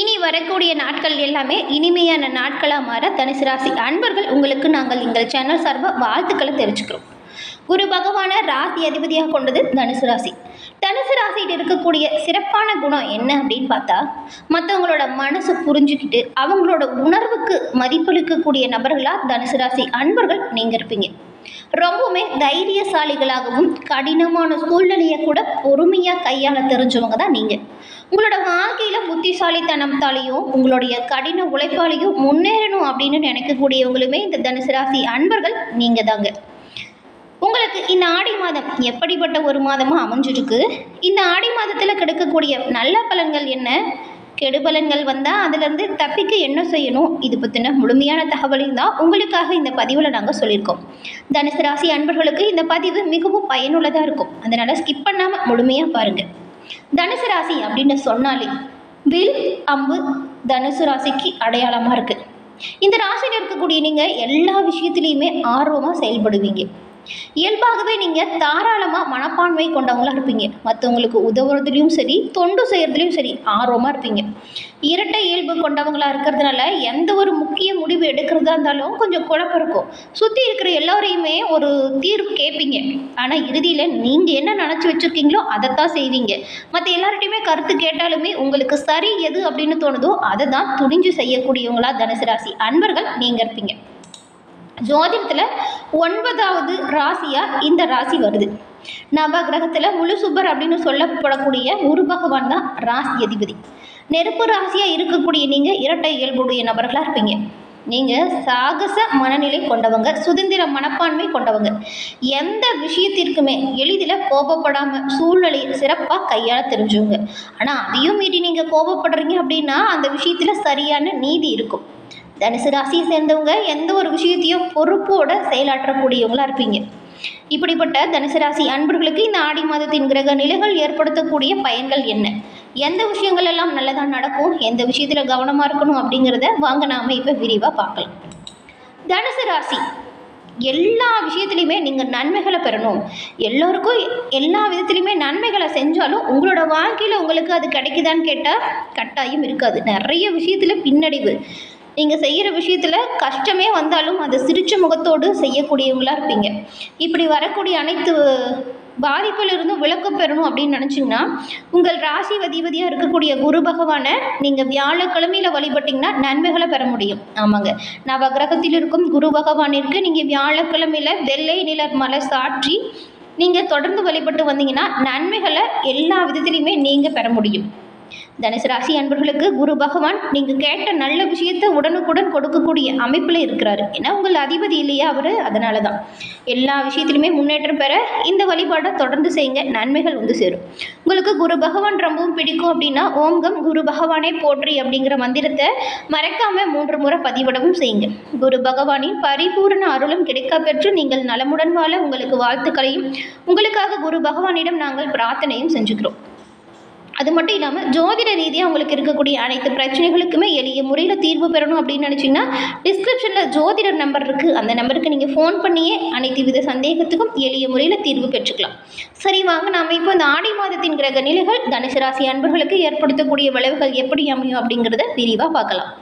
இனி வரக்கூடிய நாட்கள் எல்லாமே இனிமையான நாட்களாக மாற தனுசு ராசி அன்பர்கள் உங்களுக்கு நாங்கள் எங்கள் சேனல் சார்பாக வாழ்த்துக்களை தெரிவிச்சுக்கிறோம். குரு பகவான ராசி அதிபதியாக கொண்டது தனுசு ராசி. தனுசு ராசியில் இருக்கக்கூடிய சிறப்பான குணம் என்ன அப்படின்னு பார்த்தா மற்றவங்களோட மனசு புரிஞ்சுக்கிட்டு அவங்களோட உணர்வுக்கு மதிப்பளிக்கக்கூடிய நபர்களாக தனுசு ராசி அன்பர்கள் நீங்கள் இருப்பீங்க. ரொம்பவுமே தைரியசாலிகளாகவும் கடினமான சூழ்நிலையை கூட பொறுமையாக கையாள தெரிஞ்சவங்க தான் நீங்கள் உங்களோட வாழ்க்கையில் புத்திசாலித்தனத்தாலையும் உங்களுடைய கடின உழைப்பாலையும் முன்னேறணும் அப்படின்னு நினைக்கக்கூடியவங்களுமே இந்த தனுசு ராசி அன்பர்கள் நீங்கள் தாங்க. உங்களுக்கு இந்த ஆடி மாதம் எப்படிப்பட்ட ஒரு மாதமாக அமைஞ்சிருக்கு? இந்த ஆடி மாதத்தில் கிடைக்கக்கூடிய நல்ல பலன்கள் என்ன? கெடுபலன்கள் வந்தால் அதுலேருந்து தப்பிக்க என்ன செய்யணும்? இது பற்றின முழுமையான தகவலையும் தான் உங்களுக்காக இந்த பதிவில் நாங்கள் சொல்லியிருக்கோம். தனுசு ராசி அன்பர்களுக்கு இந்த பதிவு மிகவும் பயனுள்ளதாக இருக்கும். அதனால் ஸ்கிப் பண்ணாமல் முழுமையாக பாருங்கள் தனுசு ராசி அப்படின்னு சொன்னாலே வில் அம்பு தனுசு ராசிக்கு அடையாளமாக இருக்குது இந்த ராசியில் இருக்கக்கூடிய நீங்கள் எல்லா விஷயத்துலையுமே ஆர்வமாக செயல்படுவீங்க. இயல்பாகவே நீங்கள் தாராளமாக மனப்பான்மை கொண்டவங்களாக இருப்பீங்க. மற்றவங்களுக்கு உதவுறதுலையும் சரி தொண்டு செய்கிறதுலையும் சரி ஆர்வமாக இருப்பீங்க. இரட்டை இயல்பு கொண்டவங்களாக இருக்கிறதுனால எந்த ஒரு முக்கிய முடிவு எடுக்கிறதா இருந்தாலும் கொஞ்சம் குழப்பம் இருக்கும். சுற்றி இருக்கிற எல்லோரையுமே ஒரு தீர்வு கேட்பீங்க. ஆனால் இறுதியில் நீங்கள் என்ன நினச்சி வச்சுருக்கீங்களோ அதைத்தான் செய்வீங்க. மற்ற எல்லார்ட்டையுமே கருத்து கேட்டாலுமே உங்களுக்கு சரி எது அப்படின்னு தோணுதோ அதை தான் துணிஞ்சு செய்யக்கூடியவங்களா தனுசு ராசி அன்பர்கள் நீங்கள் இருப்பீங்க. ஜோதிடத்தில் ஒன்பதாவது ராசியாக இந்த ராசி வருது. நவ கிரகத்தில் முழு சுபர் அப்படின்னு சொல்லப்படக்கூடிய குரு பகவான் தான் ராசி அதிபதி. நெருப்பு ராசியாக இருக்கக்கூடிய நீங்கள் இரட்டை இயல்புடைய நபர்களாக இருப்பீங்க. நீங்கள் சாகச மனநிலை கொண்டவங்க சுதந்திர மனப்பான்மை கொண்டவங்க. எந்த விஷயத்திற்குமே எளிதில் கோபப்படாமல் சூழ்நிலையை சிறப்பாக கையாள தெரிஞ்சவங்க. ஆனால் அதையும் மீறி நீங்கள் கோபப்படுறீங்க அப்படின்னா அந்த விஷயத்தில் சரியான நீதி இருக்கும். தனுசு ராசியை சேர்ந்தவங்க எந்த ஒரு விஷயத்தையும் பொறுப்போட செயலாற்றக்கூடியவங்களாக இருப்பீங்க. இப்படிப்பட்ட தனுசு ராசி அன்பர்களுக்கு இந்த ஆடி மாதத்தின் கிரக நிலைகள் ஏற்படுத்தக்கூடிய பயன்கள் என்ன? எந்த விஷயங்கள் எல்லாம் நல்லதாக நடக்கும்? எந்த விஷயத்தில் கவனமாக இருக்கணும் அப்படிங்கிறத வாங்க நாம இப்போ விரிவாக பார்க்கலாம். தனுசு ராசி எல்லா விஷயத்துலையுமே நீங்கள் நன்மைகளை பெறணும். எல்லோருக்கும் எல்லா விதத்துலையுமே நன்மைகளை செஞ்சாலும் உங்களோட வாழ்க்கையில் உங்களுக்கு அது கிடைக்குதான்னு கேட்டால் கட்டாயம் இருக்காது. நிறைய விஷயத்தில் பின்னடைவு. நீங்கள் செய்கிற விஷயத்தில் கஷ்டமே வந்தாலும் அதை சிரிச்ச முகத்தோடு செய்யக்கூடியவங்களாக இருப்பீங்க. இப்படி வரக்கூடிய அனைத்து பாதிப்பிலிருந்து விளக்கம் பெறணும் அப்படின்னு நினச்சிங்கன்னா உங்கள் ராசி அதிபதியாக இருக்கக்கூடிய குரு பகவானை நீங்கள் வியாழக்கிழமையில் வழிபட்டிங்கன்னா நன்மைகளை பெற முடியும். ஆமாங்க. நவகிரகத்தில் இருக்கும் குரு பகவானிற்கு நீங்கள் வியாழக்கிழமையில் வெள்ளை நிலர் மலை சாற்றி நீங்கள் தொடர்ந்து வழிபட்டு வந்தீங்கன்னா நன்மைகளை எல்லா விதத்துலேயுமே நீங்கள் பெற முடியும். தனுசு ராசி அன்பர்களுக்கு குரு பகவான் நீங்கள் கேட்ட நல்ல விஷயத்தை உடனுக்குடன் கொடுக்கக்கூடிய அமைப்பில் இருக்கிறாரு. ஏன்னா உங்கள் அதிபதி இல்லையா அவர்? அதனால தான் எல்லா விஷயத்திலுமே முன்னேற்றம் பெற இந்த வழிபாடை தொடர்ந்து செய்யுங்க. நன்மைகள் வந்து சேரும். உங்களுக்கு குரு பகவான் ரொம்பவும் பிடிக்கும் அப்படின்னா ஓம்கம் குரு பகவானே போற்றி அப்படிங்கிற மந்திரத்தை மறக்காம மூன்று முறை பதிவிடவும் செய்யுங்க. குரு பகவானின் பரிபூரண அருளும் கிடைக்க பெற்று நீங்கள் நலமுடன் வாழ உங்களுக்கு வாழ்த்துக்களையும் உங்களுக்காக குரு பகவானிடம் நாங்கள் பிரார்த்தனையும் செஞ்சுக்கிறோம். அது மட்டும் இல்லாமல் ஜோதிட ரீதியாக உங்களுக்கு இருக்கக்கூடிய அனைத்து பிரச்சனைகளுக்குமே எளிய முறையில் தீர்வு பெறணும் அப்படின்னு நினச்சிங்கன்னா டிஸ்கிரிப்ஷனில் ஜோதிடர் நம்பர் இருக்குது அந்த நம்பருக்கு நீங்கள் ஃபோன் பண்ணியே அனைத்து வித சந்தேகத்துக்கும் எளிய முறையில் தீர்வு பெற்றுக்கலாம். சரி வாங்க. நாம் இப்போ இந்த ஆடி மாதத்தின் கிரக நிலைகள் தனுசு ராசி அன்பர்களுக்கு ஏற்படுத்தக்கூடிய விளைவுகள் எப்படி அமையும் அப்படிங்கிறத விரிவாக பார்க்கலாம்.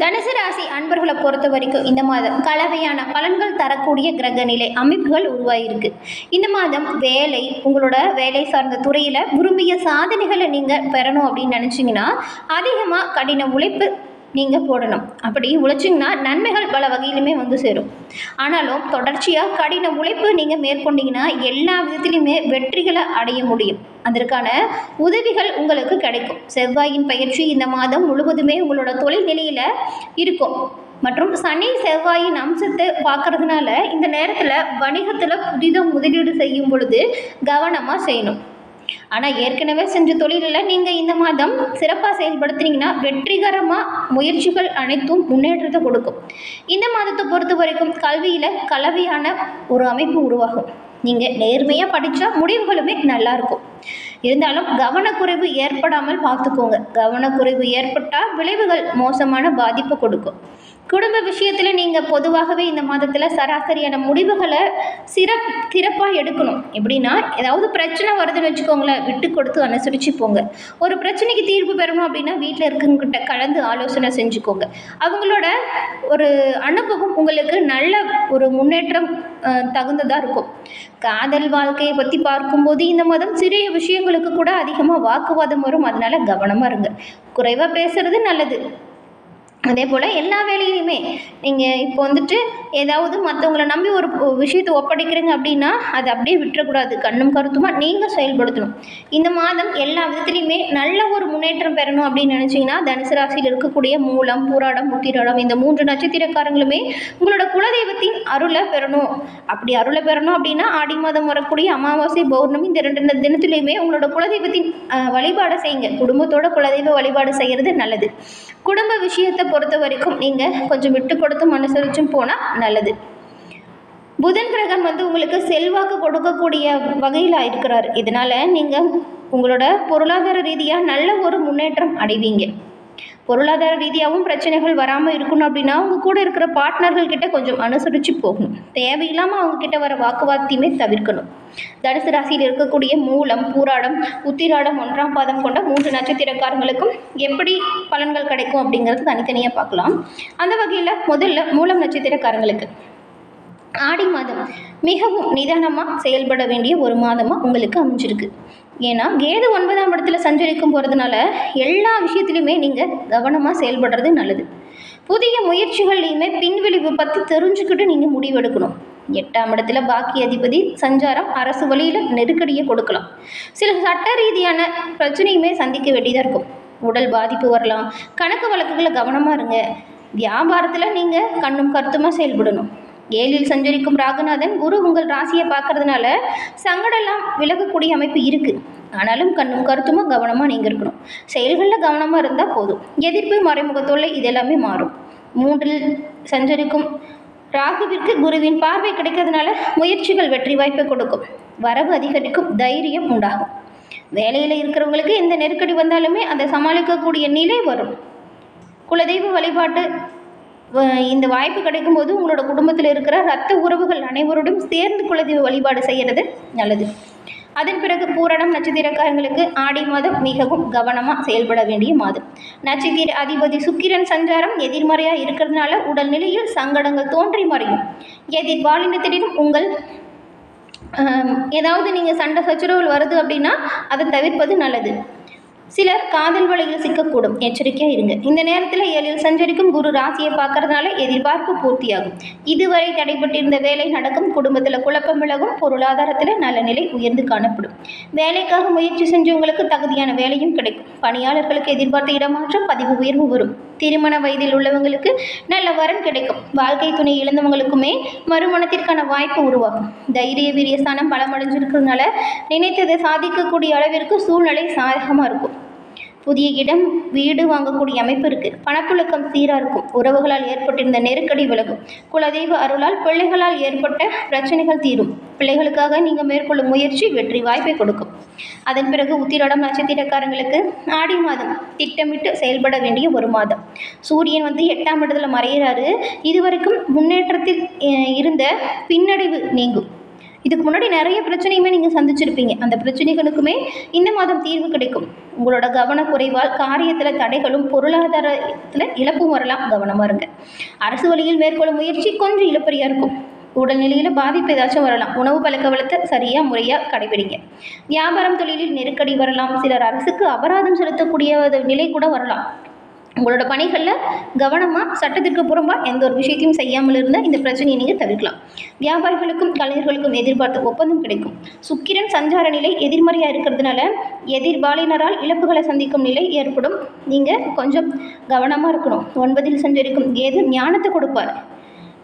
தனுசு ராசி அன்பர்களை பொறுத்த வரைக்கும் இந்த மாதம் கலவையான பலன்கள் தரக்கூடிய கிரக நிலை அமைப்புகள் உருவாயிருக்கு. இந்த மாதம் வேலை உங்களோட வேலை சார்ந்த துறையில் விரும்பிய சாதனைகளை நீங்கள் பெறணும் அப்படின்னு நினச்சிங்கன்னா அதிகமாக கடின உழைப்பு நீங்கள் போடணும். அப்படி உழைச்சிங்கன்னா நன்மைகள் பல வகையிலுமே வந்து சேரும். ஆனாலும் தொடர்ச்சியாக கடின உழைப்பு நீங்கள் மேற்கொண்டீங்கன்னா எல்லா விதத்திலையுமே வெற்றிகளை அடைய முடியும். அதற்கான உதவிகள் உங்களுக்கு கிடைக்கும். செவ்வாயின் பயிற்சி இந்த மாதம் முழுவதுமே உங்களோட தொழில் நிலையில் இருக்கும். மற்றும் சனி செவ்வாயின் அம்சத்தை பார்க்கறதுனால இந்த நேரத்தில் வணிகத்தில் புதிதாக முதலீடு செய்யும் பொழுது கவனமாக செய்யணும். ஆனால் ஏற்கனவே செஞ்ச தொழிலில் நீங்கள் இந்த மாதம் சிறப்பாக செயல்படுத்துனீங்கன்னா வெற்றிகரமாக முயற்சிகள் அனைத்தும் முன்னேற்றத்தை கொடுக்கும். இந்த மாதத்தை பொறுத்த வரைக்கும் கல்வியில் கலவையான ஒரு அமைப்பு உருவாகும். நீங்கள் நேர்மையாக படித்தா முடிவுகளுமே நல்லாயிருக்கும் இருந்தாலும் கவனக்குறைவு ஏற்படாமல் பார்த்துக்கோங்க. கவனக்குறைவு ஏற்பட்டால் விளைவுகள் மோசமான பாதிப்பை கொடுக்கும். குடும்ப விஷயத்தில் நீங்கள் பொதுவாகவே இந்த மாதத்தில் சராசரியான முடிவுகளை சிறப் சிறப்பாக எடுக்கணும். எப்படின்னா ஏதாவது பிரச்சனை வருதுன்னு வச்சுக்கோங்களேன் விட்டு கொடுத்து அனுசரித்து போங்க ஒரு பிரச்சனைக்கு தீர்வு பெறணும் அப்படின்னா வீட்டில் இருக்கவங்ககிட்ட கலந்து ஆலோசனை செஞ்சுக்கோங்க. அவங்களோட ஒரு அனுபவம் உங்களுக்கு நல்ல ஒரு முன்னேற்றம் தகுந்ததாக இருக்கும். காதல் வாழ்க்கையை பற்றி பார்க்கும்போது இந்த மாதம் சிறிய விஷயங்களுக்கு கூட அதிகமாக வாக்குவாதம் வரும். அதனால் கவனமாக இருங்க. குறைவாக பேசுகிறது நல்லது. அதே போல் எல்லா வேலையிலையுமே நீங்கள் இப்போ வந்துட்டு ஏதாவது மற்றவங்கள நம்பி ஒரு விஷயத்தை ஒப்படைக்கிறீங்க அப்படின்னா அதை அப்படியே விட்டுறக்கூடாது. கண்ணும் கருத்துமாக நீங்கள் செயல்படுத்தணும். இந்த மாதம் எல்லா விதத்துலையுமே நல்ல ஒரு முன்னேற்றம் பெறணும் அப்படின்னு நினச்சிங்கன்னா தனுசு ராசியில் இருக்கக்கூடிய மூலம் பூராடம் முத்திராடம் இந்த மூன்று நட்சத்திரக்காரங்களுமே உங்களோட குலதெய்வத்தின் அருளை பெறணும். அப்படி அருளை பெறணும் அப்படின்னா ஆடி மாதம் வரக்கூடிய அமாவாசை பௌர்ணமி இந்த ரெண்டு ரெண்டு தினத்துலையுமே உங்களோட குலதெய்வத்தின் வழிபாடை செய்யுங்க. குடும்பத்தோட குலதெய்வ வழிபாடு செய்கிறது நல்லது. குடும்ப விஷயத்தை பொறுத்த வரைக்கும் நீங்கள் கொஞ்சம் விட்டு கொடுத்தும் அனுசரிச்சும் போனால் நல்லது. புதன் கிரகம் வந்து உங்களுக்கு செல்வாக்கு கொடுக்கக்கூடிய வகையில் இருக்கிறார் இதனால் நீங்கள் உங்களோட பொருளாதார ரீதியாக நல்ல ஒரு முன்னேற்றம் அடைவீங்க. பொருளாதார ரீதியாகவும் பிரச்சனைகள் வராமல் இருக்கணும் அப்படின்னா அவங்க கூட இருக்கிற பார்ட்னர்கள் கிட்ட கொஞ்சம் அனுசரித்து போகணும். தேவையில்லாமல் அவங்க கிட்ட வர வாக்குவாதத்தையுமே தவிர்க்கணும். தனுசு ராசியில் இருக்கக்கூடிய மூலம் பூராடம் உத்திராடம் ஒன்றாம் பாதம் கொண்ட மூன்று நட்சத்திரக்காரங்களுக்கும் எப்படி பலன்கள் கிடைக்கும் அப்படிங்கிறது தனித்தனியாக பார்க்கலாம். அந்த வகையில் முதல்ல மூலம் நட்சத்திரக்காரங்களுக்கு ஆடி மாதம் மிகவும் நிதானமாக செயல்பட வேண்டிய ஒரு மாதமாக உங்களுக்கு அமைஞ்சிருக்கு. ஏன்னா கேது ஒன்பதாம் இடத்துல சஞ்சரிக்கும் போகிறதுனால எல்லா விஷயத்துலையுமே நீங்கள் கவனமாக செயல்படுறது நல்லது. புதிய முயற்சிகள்லையுமே பின்விளைவு பற்றி தெரிஞ்சுக்கிட்டு நீங்கள் முடிவெடுக்கணும். எட்டாம் இடத்துல பாக்கி அதிபதி சஞ்சாரம் அரசு வழியில் நெருக்கடியை கொடுக்கலாம். சில சட்ட ரீதியான பிரச்சனையுமே சந்திக்க வேண்டியதாக இருக்கும். உடல் பாதிப்பு வரலாம். கணக்கு வழக்குகளை கவனமாக இருங்க. வியாபாரத்தில் நீங்கள் கண்ணும் கருத்துமாக செயல்படணும். ஏழில் சஞ்சரிக்கும் ராகுநாதன் குரு உங்கள் ராசியை பார்க்கறதுனால சங்கடெல்லாம் விலகக்கூடிய அமைப்பு இருக்குது ஆனாலும் கண்ணும் கருத்துமா கவனமாக நீங்கள் இருக்கணும் செயல்களில் கவனமாக இருந்தால் போதும். எதிர்ப்பு மறைமுக இதெல்லாமே மாறும். மூன்றில் சஞ்சரிக்கும் ராகுவிற்கு குருவின் பார்வை கிடைக்கிறதுனால முயற்சிகள் வெற்றி வாய்ப்பை கொடுக்கும். வரவு அதிகரிக்கும் தைரியம் உண்டாகும். வேலையில் இருக்கிறவங்களுக்கு எந்த நெருக்கடி வந்தாலுமே அதை சமாளிக்கக்கூடிய நிலை வரும். குலதெய்வ வழிபாட்டு இந்த வாய்ப்பு கிடைக்கும்போது உங்களோட குடும்பத்தில் இருக்கிற ரத்த உறவுகள் அனைவரோடும் சேர்ந்து குலதெய்வ வழிபாடு செய்கிறது நல்லது. அதன் பிறகு பூரணம் நட்சத்திரக்காரங்களுக்கு ஆடி மாதம் மிகவும் கவனமாக செயல்பட வேண்டிய மாதம். நட்சத்திர அதிபதி சுக்கிரன் சஞ்சாரம் எதிர்மறையாக இருக்கிறதுனால உடல்நிலையில் சங்கடங்கள் தோன்றி மறையும். எதிர்வாலினத்திடம் உங்கள் ஏதாவது நீங்கள் சண்டை சச்சரவுகள் வருது அப்படின்னா அதை தவிர்ப்பது நல்லது. சிலர் காதல் வலையில் சிக்கக்கூடும். எச்சரிக்கையாக இருங்க. இந்த நேரத்தில் ஏழில் சஞ்சரிக்கும் குரு ராசியை பார்க்கறதுனால எதிர்பார்ப்பு பூர்த்தியாகும். இதுவரை தடைபட்டிருந்த வேலை நடக்கும். குடும்பத்தில் குழப்பம் விலகும். பொருளாதாரத்தில் நல்ல நிலை உயர்ந்து காணப்படும். வேலைக்காக முயற்சி செஞ்சவங்களுக்கு தகுதியான வேலையும் கிடைக்கும். பணியாளர்களுக்கு எதிர்பார்த்த இடமாற்றம் பதிவு உயர்வு வரும். திருமண வயதில் உள்ளவங்களுக்கு நல்ல வரம் கிடைக்கும். வாழ்க்கை துணை இழந்தவங்களுக்குமே மறுமணத்திற்கான வாய்ப்பு உருவாகும். தைரிய வீரியஸ்தானம் பலமடைஞ்சிருக்கிறதுனால நினைத்ததை சாதிக்கக்கூடிய அளவிற்கு சூழ்நிலை சாதகமாக இருக்கும். புதிய இடம் வீடு வாங்கக்கூடிய அமைப்பு இருக்குது பணப்புழக்கம் சீராக இருக்கும். உறவுகளால் ஏற்பட்டிருந்த நெருக்கடி விலகும். குலதெய்வ அருளால் பிள்ளைகளால் ஏற்பட்ட பிரச்சனைகள் தீரும். பிள்ளைகளுக்காக நீங்கள் மேற்கொள்ளும் முயற்சி வெற்றி வாய்ப்பை கொடுக்கும். அதன் பிறகு உத்திராடம் நட்சத்திரக்காரங்களுக்கு ஆடி மாதம் திட்டமிட்டு செயல்பட வேண்டிய ஒரு மாதம். சூரியன் வந்து எட்டாம் இடத்துல மறையிறாரு. இதுவரைக்கும் முன்னேற்றத்தில் இருந்த பின்னடைவு நீங்கும். இதுக்கு முன்னாடி நிறைய பிரச்சனையுமே நீங்கள் சந்திச்சிருப்பீங்க. அந்த பிரச்சனைகளுக்குமே இந்த மாதம் தீர்வு கிடைக்கும். உங்களோட கவனக்குறைவால் காரியத்தில் தடைகளும் பொருளாதாரத்தில் இழப்பும் வரலாம். கவனமாக இருங்க. அரசு வழியில் மேற்கொள்ளும் முயற்சி கொஞ்சம் இழுப்பறியாக இருக்கும். உடல்நிலையில் பாதிப்பு ஏதாச்சும் வரலாம். உணவு பழக்க வளத்தை சரியாக முறையாக கடைபிடிங்க. வியாபாரம் தொழிலில் நெருக்கடி வரலாம். சிலர் அரசுக்கு அபராதம் செலுத்தக்கூடிய நிலை கூட வரலாம். உங்களோட பணிகளில் கவனமாக சட்டத்திற்கு புறம்பாக எந்த ஒரு விஷயத்தையும் செய்யாமல் இருந்தால் இந்த பிரச்சனையை நீங்கள் தவிர்க்கலாம். வியாபாரிகளுக்கும் கலைஞர்களுக்கும் எதிர்பார்த்த ஒப்பந்தம் கிடைக்கும். சுக்கிரன் சஞ்சார நிலை எதிர்மறையாக இருக்கிறதுனால எதிர்பாலினரால் இழப்புகளை சந்திக்கும் நிலை ஏற்படும். நீங்கள் கொஞ்சம் கவனமாக இருக்கணும். ஒன்பதில் சஞ்சரிக்கும் ஏது ஞானத்தை கொடுப்பார்.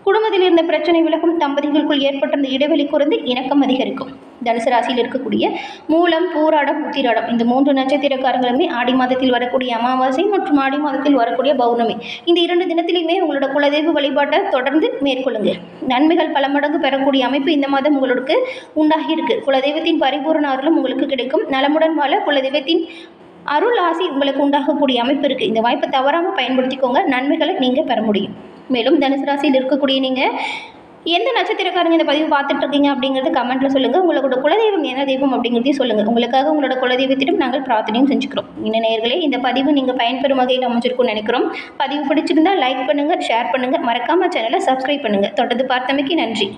குடும்பத்தில் இருந்த பிரச்சனை விலகும் தம்பதிகளுக்குள் ஏற்பட்டிருந்த இடைவெளி குறைந்து இணக்கம் அதிகரிக்கும். தனுசு ராசியில் இருக்கக்கூடிய மூலம் பூராடம் உத்திராடம் இந்த மூன்று நட்சத்திரக்காரங்களுமே ஆடி மாதத்தில் வரக்கூடிய அமாவாசை மற்றும் ஆடி மாதத்தில் வரக்கூடிய பௌர்ணமி. இந்த இரண்டு தினத்திலையுமே உங்களோட குலதெய்வ வழிபாட்டை தொடர்ந்து மேற்கொள்ளுங்க. நன்மைகள் பல மடங்கு பெறக்கூடிய அமைப்பு இந்த மாதம் உங்களுக்கு உண்டாகி இருக்கு குலதெய்வத்தின் பரிபூரண அருளும் உங்களுக்கு கிடைக்கும். நலமுடன் வாழ குலதெய்வத்தின் அருள் ஆசி உங்களுக்கு உண்டாகக்கூடிய அமைப்பு இருக்குது இந்த வாய்ப்பை தவறாமல் பயன்படுத்திக்கோங்க. நன்மைகளை நீங்கள் பெற முடியும். மேலும் தனுசு ராசியில் இருக்கக்கூடிய நீங்கள் எந்த நட்சத்திரக்காரங்க இந்த பதிவு பார்த்துட்டு இருக்கீங்க அப்படிங்கிறது கமெண்ட்டில் சொல்லுங்கள் உங்களோட குலதெய்வம் என்ன தெய்வம் அப்படிங்கிறதையும் சொல்லுங்கள் உங்களுக்காக உங்களோட குலதெய்வத்திடம் நாங்கள் பிரார்த்தனையும் செஞ்சுக்கிறோம். இந்த நேர்களே இந்த பதிவு நீங்கள் பயன்பெறும் வகையில் அமைச்சிருக்கும்னு நினைக்கிறோம். பதிவு பிடிச்சிருந்தா லைக் பண்ணுங்கள் ஷேர் பண்ணுங்கள் மறக்காமல் சேனலை சப்ஸ்கிரைப் பண்ணுங்கள் தொடர்ந்து பார்த்தமைக்கு நன்றி.